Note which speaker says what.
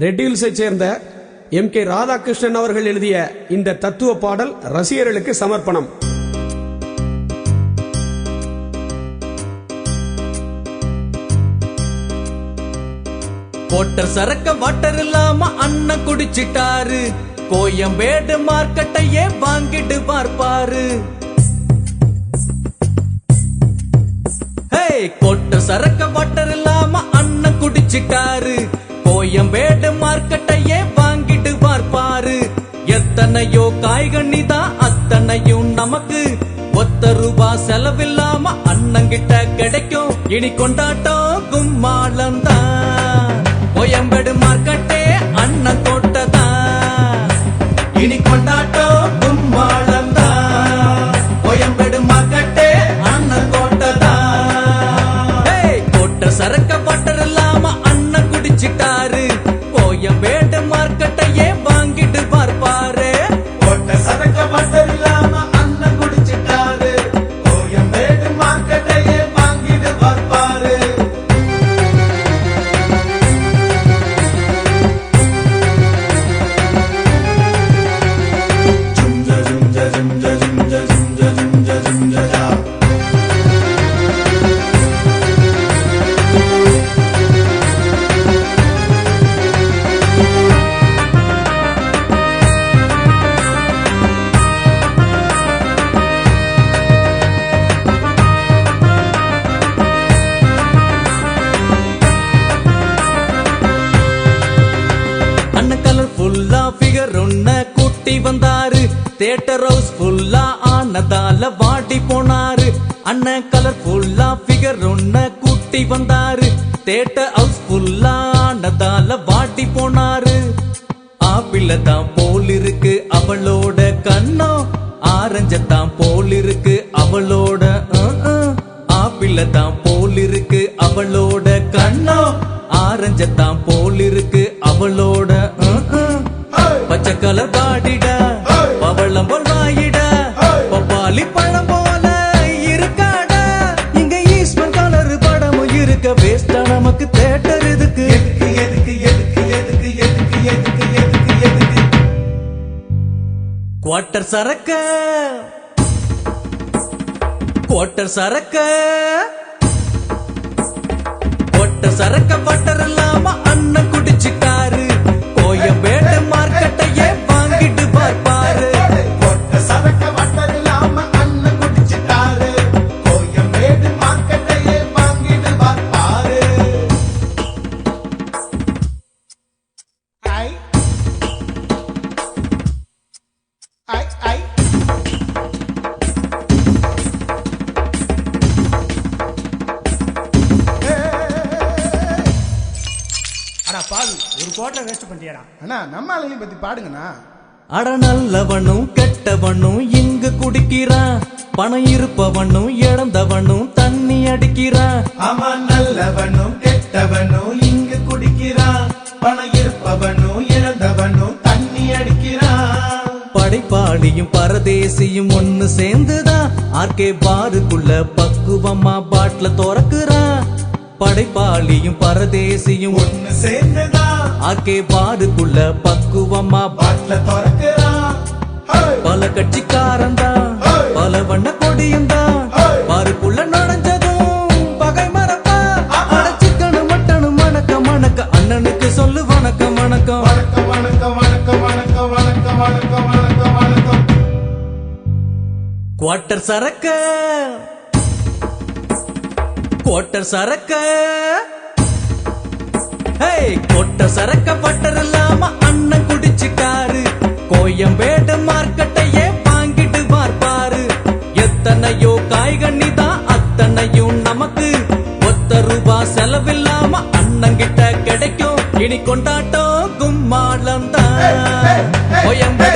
Speaker 1: Red ஹில்ஸை சேர்ந்த M K Radhakrishnan அவர்கள் எழுதிய இந்த தத்துவ பாடல் ரசிகர்களுக்கு சமர்ப்பணம்.
Speaker 2: கோட்டர் சரக்க வாட்டர் இல்லாம அண்ணன் குடிச்சிட்டாரு. கோயம்பேடு மார்க்கெட்டையே வாங்கிட்டு பார்ப்பாரு? ஹே கோட்டர் சரக்க வாட்டர் இல்லாம அண்ணன் குடிச்சிட்டாரு. கோயம்பேடு மார்க்கெட்டையே வாங்கிட்டு பார்ப்பாரு எத்தனையோ காய்கனி தான் அத்தனையும் நமக்கு. ஒத்த ரூபா செலவில்லாம அண்ணங்கிட்ட கிடைக்கும். இனி கொண்டாட்டம் கும்மாளம் தான் கோயம்பேடு மார்க்கெட்டே அண்ணன் தோட்டதான் இனி கொண்டாட்டம் யாரு? வந்தாரு. தேட்டர் ஹவுஸ் ஃபுல்லா ஆனதால வாடி போனாரு. அண்ணன் கலர் ஃபுல்லா ஃபிகர் ஒன்ன கூட்டி வந்தாரு. தேட்டர் ஹவுஸ் ஃபுல்லா ஆனதால வாடி போனாரு. ஆப்பிள தான் போல் இருக்கு அவளோட கண்ணம். ஆரஞ்ச தான் போல் இருக்கு அவளோட அஹ், ஆப்பிள தான் போல் இருக்கு அவளோட கண்ணம். ஆரஞ்ச தான் போல் இருக்கு அவளோட பச்சை கலர் பாடிடா பவளம் போல் வாயிடா பப்பாளி பழம் போல இருக்காடா. இங்க ஈஸ்வன் கலர் படமும் இருக்க வேஸ்டா நமக்கு தேட்டர் இதுக்கு.
Speaker 3: எதுக்கு எதுக்கு எதுக்கு எதுக்கு எதுக்கு எதுக்கு எதுக்கு
Speaker 2: குவார்டர் சரக்க. குவார்டர் சரக்க. குவார்டர் சரக்க பட்டர் இல்லாம அண்ணன்
Speaker 4: குடிச்சுட்டா. ஒரு கோட்டை வேஸ்ட் பண்ணிட்டியடா.
Speaker 3: அண்ணா நம்ம ஆளுங்களையும் பத்தி பாடுங்கண்ணா.
Speaker 2: அட நல்லவனும் கெட்டவனும் இங்கு குடிக்கிறான். பணம் இருப்பவனும் இழந்தவனும் தண்ணி அடிக்கிறான்.
Speaker 3: அவன் நல்லவனும் கெட்டவனும் இங்கு குடிக்கிறான். பணம் இருப்பவனும் இழந்தவனும் தண்ணி அடிக்கிறான்.
Speaker 2: படைப்பாளியும் பரதேசியும் ஒன்னு சேர்ந்துதான் ஆர்கே பாருக்குள்ள பக்குவமா பாட்டில திறக்குறான். படைப்பாளியும் பரதேசியும்
Speaker 3: ஒண்ணு சேர்ந்துதான்.
Speaker 2: ஆர்கே பாருக்குள்ள பக்குவமா பா-
Speaker 3: பாட்டில திறக்கிறான். ஹே!
Speaker 2: பல கட்சிக்காரன் தான் பல வண்ண கொடியும் தான் பாருக்குள்ள நுழைஞ்சதும் பகை மரப்பா அடைச்சிக்கணும் மட்டனும் மணக்க மணக்க அண்ணனுக்கு சொல்லு வணக்கம் வணக்கம்.
Speaker 3: வணக்கம் வணக்கம் வணக்கம் வணக்கம் வணக்கம் வணக்கம் வணக்கம் வணக்கம்.
Speaker 2: குவார்டர் சரக்க. குவார்டர் சரக்க. குவார்டர் சரக்க பட்டர் இல்லாம அண்ணன் குடிச்சிட்டாரு. கோயம்பேடு மார்க்கெட்டையே வாங்கிட்டு பார்ப்பாரு எத்தனையோ காய்கனி தான் அத்தனையும் நமக்கு. ஒத்த ரூபா செலவில்லாம அண்ணங்கிட்ட கிடைக்கும். இனி கொண்டாட்டம் கும்மாளம் தான் கோயம்பேடு